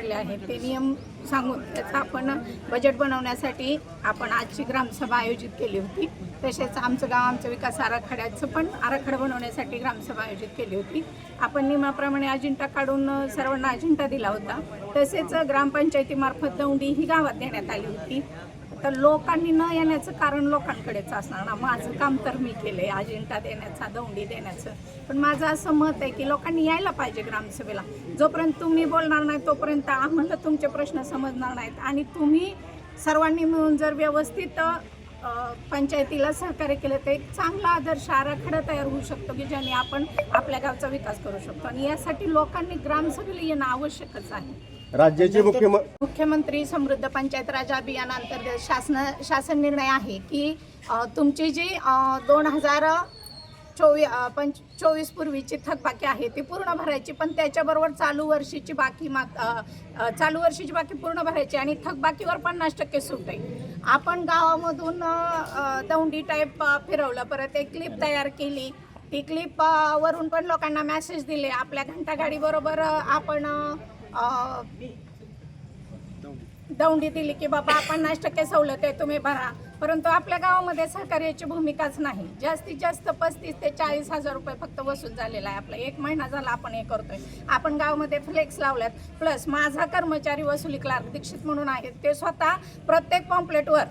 काढले आहेत ते नियम सांगून त्याचं आपण बजेट बनवण्यासाठी आपण आजची ग्रामसभा आयोजित केली होती. तसेच आमचं गाव आमचं विकास आराखड्याचं पण आराखडा बनवण्यासाठी ग्रामसभा आयोजित केली होती. आपण नियमाप्रमाणे अजिंठा काढून सर्वांना अजिंठा दिला होता. तसेच ग्रामपंचायतीमार्फत दौंडी ही गावात देण्यात आली होती. तर लोकांनी न येण्याचं कारण लोकांकडेच असणार ना. माझं काम तर मी केलंय. अजिंठा देण्याचा दौंडी देण्याचं. पण माझं असं मत आहे की लोकांनी यायला पाहिजे ग्रामसभेला. जोपर्यंत तुम्ही बोलणार नाही तोपर्यंत आम्हाला तुमचे प्रश्न समजणार नाहीत. आणि तुम्ही सर्वांनी मिळून जर व्यवस्थित पंचायतीला सहकार्य केलं तर एक चांगला आदर्श आराखडा तयार होऊ शकतो की ज्याने आपण आपल्या गावचा विकास करू शकतो. आणि यासाठी लोकांनी ग्रामसभेला येणं आवश्यकच आहे. राज्याचे मुख्यमंत्री मुख्यमंत्री समृद्ध पंचायत राज अभियानांतर्गत शासन शासन निर्णय आहे की अ, तुमची जी दोन हजार चोवीस पंच चोवीस पूर्वीची थकबाकी आहे ती पूर्ण भरायची पण त्याच्याबरोबर चालू वर्षीची बाकी माग अ, अ, चालू वर्षीची बाकी पूर्ण भरायची आणि थकबाकीवर पन्नास टक्के सूट आहे. आपण गावामधून अ, अ, दौंडी टाईप अ, फिरवलं परत एक क्लिप तयार केली. ती क्लिप अ, वरून पण लोकांना मेसेज दिले. आपल्या घंटागाडी बरोबर आपण अ, दौंडी दिली की बाबा पन्नास टक्के सवलत आहे तुम्ही भरा. परंतु आपल्या गावामध्ये सहकार्याची भूमिकाच नाही. जास्तीत जास्त पस्तीस ते चाळीस हजार रुपये फक्त वसूल झालेला आहे आपला. एक महिना झाला आपण हे करतोय. आपण गावामध्ये फ्लेक्स लावल्यात. प्लस माझा कर्मचारी वसुली क्लार्क दीक्षित म्हणून आहेत ते स्वतः प्रत्येक पॉम्पलेटवर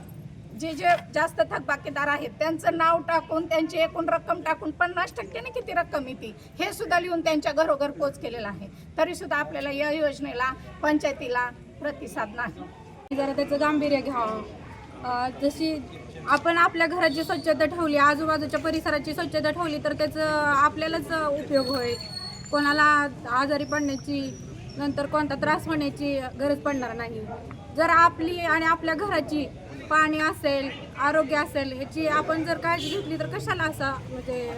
जे जे जास्त थकबाकीदार आहेत त्यांचं नाव टाकून त्यांची एकूण रक्कम टाकून पन्नास टक्क्याने किती रक्कम येते हे सुद्धा लिहून त्यांच्या घरोघर पोच केलेलं आहे. तरी सुद्धा आपल्याला या योजनेला पंचायतीला प्रतिसाद नाही. जरा त्याचं गांभीर्य घ्यावं जशी आपण आपल्या घराची स्वच्छता ठेवली आजूबाजूच्या परिसराची स्वच्छता ठेवली तर त्याचं आपल्यालाच उपयोग होईल. कोणाला आजारी पडण्याची नंतर कोणता त्रास होण्याची गरज पडणार नाही. जर आपली आणि आपल्या घराची पाणी असेल आरोग्य असेल ह्याची आपण जर काळजी घेतली तर कशाला असा म्हणजे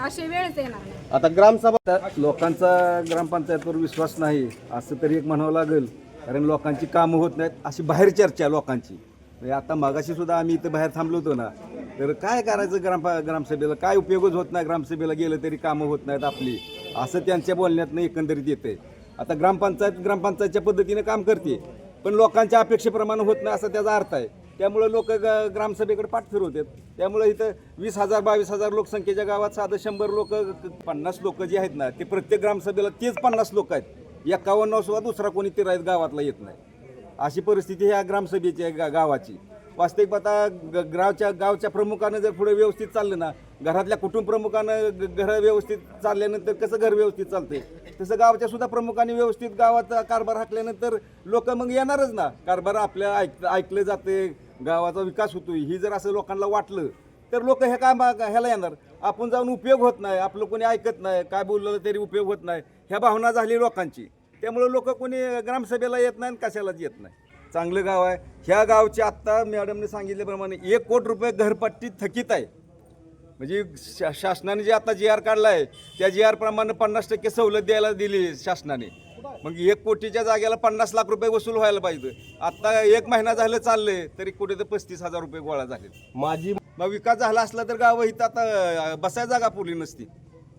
अशी वेळच येणार नाही. आता ग्रामसभा लोकांचा ग्रामपंचायतवर विश्वास नाही असं तरी एक म्हणावं लागेल. कारण लोकांची कामं होत नाहीत अशी बाहेर चर्चा आहे लोकांची. म्हणजे आता मागाशी सुद्धा आम्ही इथं बाहेर थांबलो होतो ना तर काय करायचं ग्राम ग्रामसभेला? काय उपयोगच होत नाही ग्रामसभेला गेलं तरी कामं होत नाहीत आपली. असं त्यांच्या बोलण्यातनं एकंदरीत येते आता ग्रामपंचायत ग्रामपंचायतच्या पद्धतीने काम करते. पण लोकांच्या अपेक्षेप्रमाणे होत नाही असा त्याचा अर्थ आहे. त्यामुळे लोक ग ग्रामसभेकडे पाठ फिरवतात त्यामुळे इथं वीस हजार बावीस हजार लोकसंख्येच्या गावात साधं शंभर लोक पन्नास लोक जी आहेत ना ते प्रत्येक ग्रामसभेला तेच पन्नास लोक आहेत. एकावन्न सुद्धा दुसरा कोणी तिरायत गावातला येत नाही. अशी परिस्थिती ह्या ग्रामसभेची आहे गा गावाची. वास्तविक पाहता ग- गावच्या गावच्या प्रमुखानं जर पुढे व्यवस्थित चाललं ना घरातल्या कुटुंब प्रमुखानं घर व्यवस्थित चालल्यानंतर कसं घर व्यवस्थित चालते तसं गावच्या सुद्धा प्रमुखांनी व्यवस्थित गावाचा कारभार हाकल्यानंतर लोक मग येणारच ना. कारभार आपल्या ऐक ऐकलं जाते गावाचा विकास होतोय. ही जर असं लोकांना वाटलं तर लोक हे काय ह्याला येणार. आपण जाऊन उपयोग होत नाही आपलं कोणी ऐकत नाही काय बोललं तरी उपयोग होत नाही. ह्या भावना झाली लोकांची. त्यामुळे लोक कोणी ग्रामसभेला येत नाही आणि कशालाच येत नाही. चांगलं गाव आहे. ह्या गावचे आत्ता मॅडमने सांगितल्याप्रमाणे एक कोटी रुपये घरपट्टी थकीत आहे. म्हणजे शा शासनाने जे आता जी आर काढला आहे त्या जी आर प्रमाणे पन्नास टक्के सवलत द्यायला दिली शासनाने. मग एक कोटीच्या जागेला पन्नास लाख रुपये वसूल व्हायला पाहिजे. आता एक महिना झालं चाललंय तरी कुठे तर पस्तीस हजार रुपये गोळा झाले. माझी मग विकास झाला असला तर गाव इथं आता बसायला जागा पुरली नसती.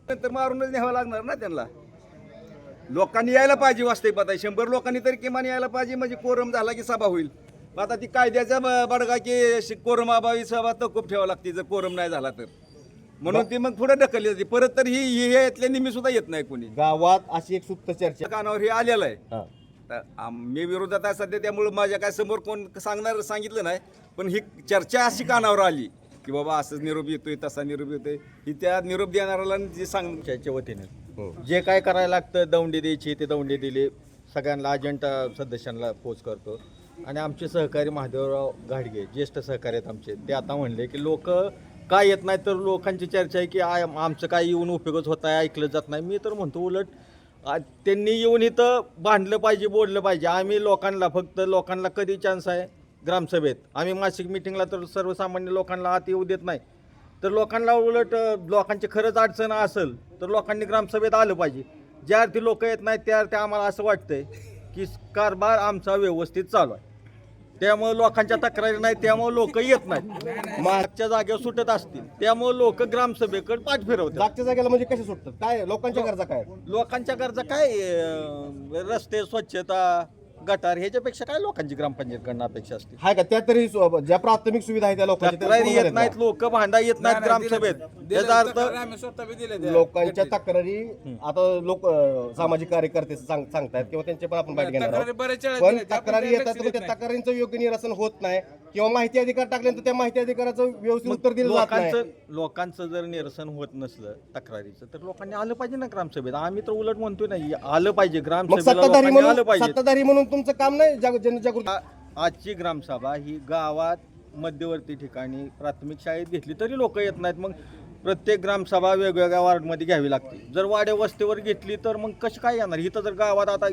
नंतर मारूनच न्यावं लागणार ना त्यांना? लोकांनी यायला पाहिजे वास्तविक आता शंभर लोकांनी तरी किमान यायला पाहिजे म्हणजे कोरम झाला की सभा होईल. मग आता ती कायद्याचा बडगा की अभावी सभा तकूप ठेवा लागते जर कोरम नाही झाला तर. म्हणून ती मग पुढे ढकलली जाते. परत तर ही यातल्या निमी सुद्धा येत नाही कोणी. गावात अशी एक सुप्त चर्चा. कानावर हे आलेलं आहे. तर मी विरोधात आहे सध्या त्यामुळे माझ्या काय समोर कोण सांगणार सांगितलं नाही. पण ही चर्चा अशी कानावर आली की बाबा असंच निरोप येतोय तसा निरोप येतोय. ही त्या निरोप देणाऱ्याला जे सांग च्या वतीने. हो. जे काय करायला लागतं दौंडी द्यायची ते दौंडी दिली. सगळ्यांना अजंटा सदस्यांना पोच करतो. आणि आमचे सहकारी महादेवराव घाडगे ज्येष्ठ सहकारी आहेत आमचे ते आता म्हणले की लोक काय येत नाही तर लोकांची चर्चा आहे की आय आमचं काय येऊन उपयोगच होत आहे ऐकलं जात नाही. मी तर म्हणतो उलट त्यांनी येऊन इथं भांडलं पाहिजे बोललं पाहिजे. आम्ही लोकांना फक्त लोकांना कधी चान्स आहे? ग्रामसभेत. आम्ही मासिक मिटिंगला तर सर्वसामान्य लोकांना आत येऊ देत नाही. तर लोकांना उलट लोकांची खरंच अडचण असेल तर लोकांनी ग्रामसभेत आलं पाहिजे. ज्या अर्थी लोक येत नाहीत त्या अर्थी आम्हाला असं वाटतंय की कारभार आमचा व्यवस्थित चालू आहे. त्यामुळे लोकांच्या तक्रारी नाही त्यामुळे लोक येत नाहीत. मागच्या जागेवर सुटत असतील त्यामुळे लोक ग्रामसभेकडे पाठ फिरवतात. जागच्या जागेला म्हणजे कसे सुटतात? काय लोकांच्या गरजा काय लोकांच्या गरजा काय रस्ते स्वच्छता गटार ह्याच्यापेक्षा काय लोकांची ग्रामपंचायतकडनं अपेक्षा असते? हाय का? त्या तरी सु- ज्या प्राथमिक सुविधा आहे त्या लोकांच्या त्या तक्रारी पूर्ण येत नाहीत? लोक भांडा येत नाहीत ग्रामसभेत. त्याचा अर्थ लोकांच्या तक्रारी आता लोक अं, सामाजिक कार्यकर्ते सांग- सांगतायत किंवा त्यांचे पण आपण बाईट घेणार आहोत. पण तक्रारी येतात पण त्या तक्रारींचं योग्य निरसन होत नाही किंवा माहिती अधिकार टाकल्यानंतर त्या माहिती अधिकाराचं व्यवस्थित उत्तर दिलं जात नाही. लोकांचं लोकांचं जर निरसन होत नसलं तक्रारीचं तर लोकांनी आलं पाहिजे ना ग्रामसभेत. आम्ही तर उलट म्हणतोय ना आलं पाहिजे. मग ग्रामसभेला सत्ताधारी लोकांनी आलं म्हणून पाहिजे. सत्ताधारी म्हणून तुमचं काम नाही जाग- जनजागृती? आ- आजची ग्रामसभा ही गावात मध्यवर्ती ठिकाणी प्राथमिक शाळेत घेतली तरी लोक येत नाहीत. मग प्रत्येक ग्रामसभा वेगवेगळ्या वार्डमध्ये घ्यावी लागते. जर वाड्या वस्तीवर घेतली तर मग कशी काय येणार? इथं जर गावात आता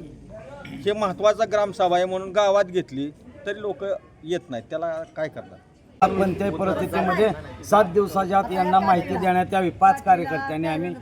हे महत्त्वाचा ग्रामसभा आहे म्हणून गावात घेतली तरी लोक येत नाहीत. त्याला काय करणार? कोणत्याही परिस्थितीमध्ये सात दिवसाच्या आत यांना माहिती देण्यात यावी. पाच कार्यकर्त्यांनी आम्ही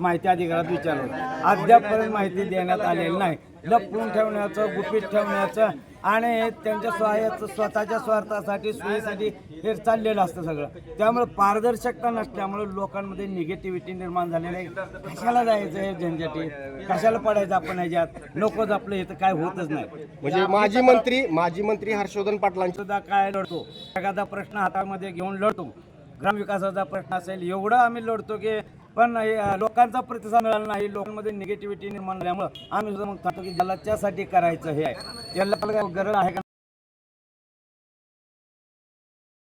माहिती अधिकारात विचारलं. अद्यापपर्यंत माहिती देण्यात आलेली नाही. लपवून ठेवण्याचं गुपित ठेवण्याचं आणि त्यांच्या स्वायाचं स्वतःच्या स्वार्थासाठी सोयीसाठी हे चाललेलं असतं सगळं. त्यामुळे पारदर्शकता नसल्यामुळे लोकांमध्ये निगेटिव्हिटी निर्माण झालेली आहे. कशाला जायचं हे झंझटी कशाला पडायचं आपण ह्याच्यात? नकोच आपलं इथं काय होतच नाही. म्हणजे माजी मंत्री माजी मंत्री हर्षवर्धन पाटलांचे सुद्धा काय लढतो? एखादा प्रश्न हातामध्ये घेऊन लढतो. ग्रामविकासाचा प्रश्न असेल एवढं आम्ही लढतो की पण लोकांचा प्रतिसाद मिळाला नाही. लोकांमध्ये निगेटिव्हिटी निर्माण झाल्यामुळं आम्ही सुद्धा मग सांगतो की ज्याला त्यासाठी करायचं हे आहे. त्याला काय गरज आहे का